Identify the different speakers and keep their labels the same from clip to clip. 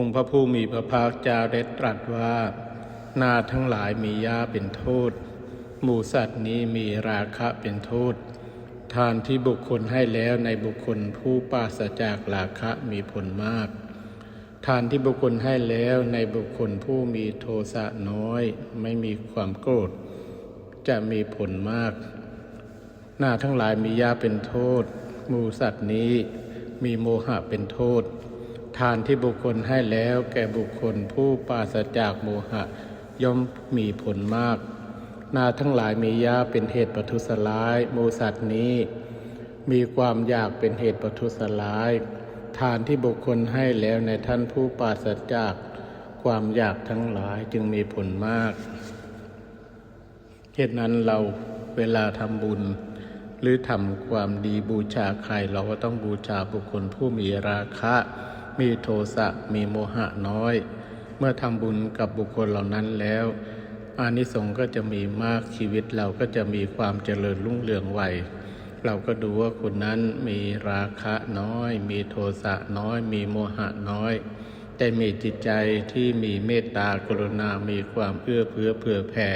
Speaker 1: องค์พระผู้มีพระภาคเจ้าได้ตรัสว่า นาทั้งหลายมียาเป็นโทษ หมูสัตว์นี้มีราคะเป็นโทษ ทานที่บุคคลให้แล้วในบุคคลผู้ปราศจากราคะมีผลมาก ทานที่บุคคลให้แล้วในบุคคลผู้มีโทสะน้อย ไม่มีความโกรธ จะมีผลมาก นาทั้งหลายมียาเป็นโทษ หมูสัตว์นี้มีโมหะเป็นโทษ ทานที่บุคคลให้แล้วแก่บุคคลผู้ปราศจากโมหะ ย่อมมีผลมาก นาทั้งหลายมียาเป็นเหตุปัทุสร้ายหมูสัตว์นี้ มีความอยากเป็นเหตุปัทุสร้าย ทานที่บุคคลให้แล้วในท่านผู้ปราศจากความอยากทั้งหลายจึงมีผลมาก เหตุนั้นเราเวลาทำบุญ หรือทำความดีบูชาใคร เราก็ต้องบูชาบุคคลผู้มีราคะ มีโทสะมีโมหะน้อย เมื่อทำบุญกับบุคคลเหล่านั้นแล้วอานิสงส์ก็จะมีมากชีวิตเราก็จะมีความเจริญรุ่งเรืองไวเราก็ดูว่าคนนั้นมีราคะน้อย มีโทสะน้อย มีโมหะน้อย แต่มีจิตใจที่มีเมตตากรุณา มีความเอื้อเฟื้อเผื่อแผ่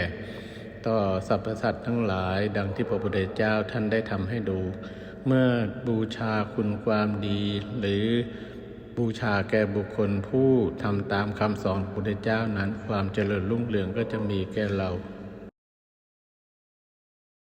Speaker 1: ต่อสรรพสัตว์ทั้งหลายดังที่พระพุทธเจ้าท่านได้ทำให้ดู เมื่อบูชาคุณความดีหรือ บูชาแก่บุคคลผู้ทำตามคำสอนพระพุทธเจ้านั้น ความเจริญรุ่งเรืองก็จะมีแก่เรา